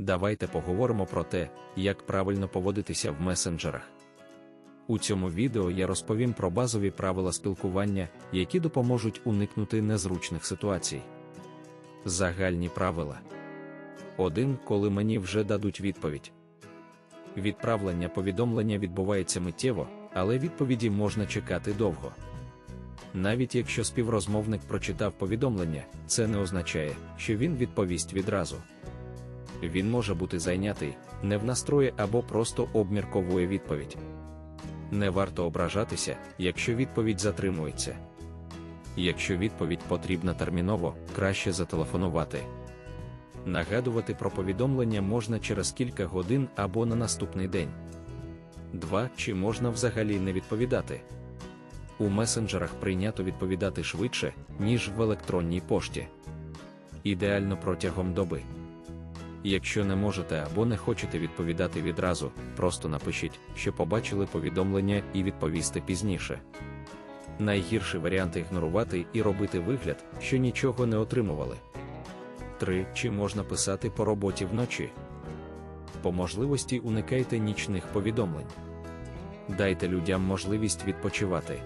Давайте поговоримо про те, як правильно поводитися в месенджерах. У цьому відео я розповім про базові правила спілкування, які допоможуть уникнути незручних ситуацій. Загальні правила. 1. Коли мені вже дадуть відповідь. Відправлення повідомлення відбувається миттєво, але відповіді можна чекати довго. Навіть якщо співрозмовник прочитав повідомлення, це не означає, що він відповість відразу. Він може бути зайнятий, не в настрої або просто обмірковує відповідь. Не варто ображатися, якщо відповідь затримується. Якщо відповідь потрібна терміново, краще зателефонувати. Нагадувати про повідомлення можна через кілька годин або на наступний день. 2. Чи можна взагалі не відповідати? У месенджерах прийнято відповідати швидше, ніж в електронній пошті. Ідеально протягом доби. Якщо не можете або не хочете відповідати відразу, просто напишіть, що побачили повідомлення і відповісти пізніше. Найгірший варіант ігнорувати і робити вигляд, що нічого не отримували. 3. Чи можна писати по роботі вночі? По можливості уникайте нічних повідомлень. Дайте людям можливість відпочивати.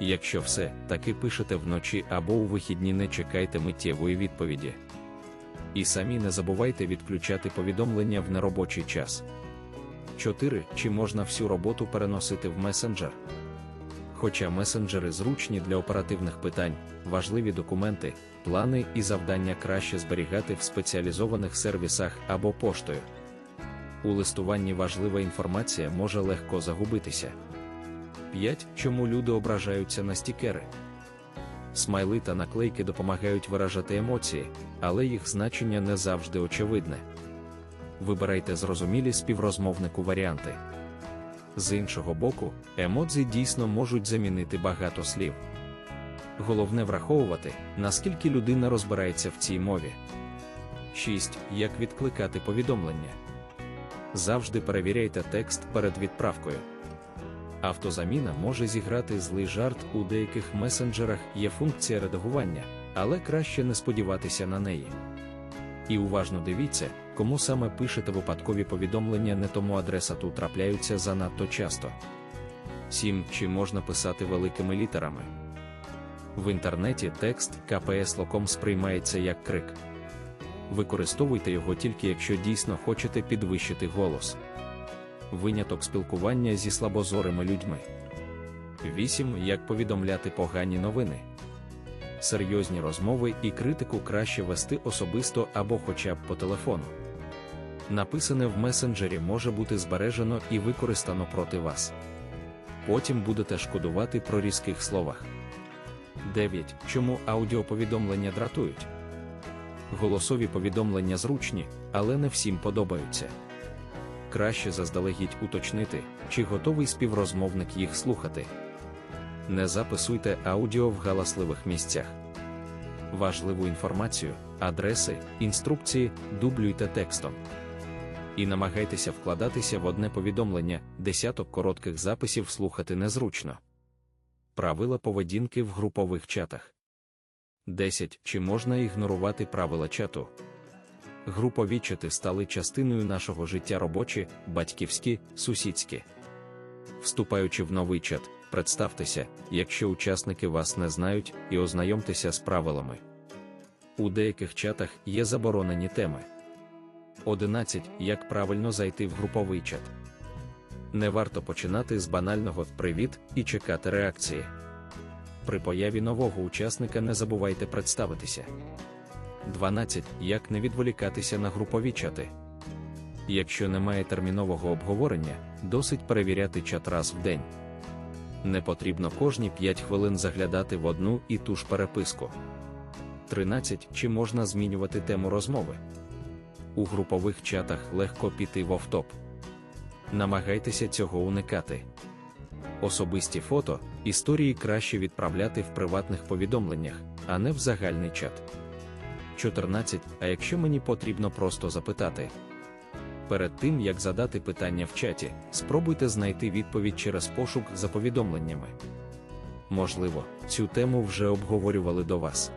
Якщо все таки пишете вночі або у вихідні, не чекайте миттєвої відповіді. І самі не забувайте відключати повідомлення в неробочий час. 4. Чи можна всю роботу переносити в месенджер? Хоча месенджери зручні для оперативних питань, важливі документи, плани і завдання краще зберігати в спеціалізованих сервісах або поштою. У листуванні важлива інформація може легко загубитися. 5. Чому люди ображаються на стікери? Смайли та наклейки допомагають виражати емоції, але їх значення не завжди очевидне. Вибирайте зрозумілі співрозмовнику варіанти. З іншого боку, емодзі дійсно можуть замінити багато слів. Головне враховувати, наскільки людина розбирається в цій мові. 6. Як відкликати повідомлення. Завжди перевіряйте текст перед відправкою. Автозаміна може зіграти злий жарт у деяких месенджерах є функція редагування, але краще не сподіватися на неї. І уважно дивіться, кому саме пишете випадкові повідомлення, не тому адреса тут трапляються занадто часто. 7. Чи можна писати великими літерами? В інтернеті текст КПС локом сприймається як крик. Використовуйте його тільки якщо дійсно хочете підвищити голос. Виняток спілкування зі слабозорими людьми. 8. Як повідомляти погані новини. Серйозні розмови і критику краще вести особисто або хоча б по телефону. Написане в месенджері може бути збережено і використано проти вас. Потім будете шкодувати про різких словах. 9. Чому аудіоповідомлення дратують? Голосові повідомлення зручні, але не всім подобаються. Краще заздалегідь уточнити, чи готовий співрозмовник їх слухати. Не записуйте аудіо в галасливих місцях. Важливу інформацію, адреси, інструкції дублюйте текстом. І намагайтеся вкладатися в одне повідомлення, десяток коротких записів слухати незручно. Правила поведінки в групових чатах. 10. Чи можна ігнорувати правила чату? Групові чати стали частиною нашого життя робочі, батьківські, сусідські. Вступаючи в новий чат, представтеся, якщо учасники вас не знають, і ознайомтеся з правилами. У деяких чатах є заборонені теми. 11. Як правильно зайти в груповий чат. Не варто починати з банального привіт і чекати реакції. При появі нового учасника не забувайте представитися. 12. Як не відволікатися на групові чати. Якщо немає термінового обговорення, досить перевіряти чат раз в день. Не потрібно кожні 5 хвилин заглядати в одну і ту ж переписку. 13. Чи можна змінювати тему розмови? У групових чатах легко піти в офтоп. Намагайтеся цього уникати. Особисті фото, історії краще відправляти в приватних повідомленнях, а не в загальний чат. 14. А якщо мені потрібно просто запитати. Перед тим як задати питання в чаті, спробуйте знайти відповідь через пошук за повідомленнями. Можливо, цю тему вже обговорювали до вас.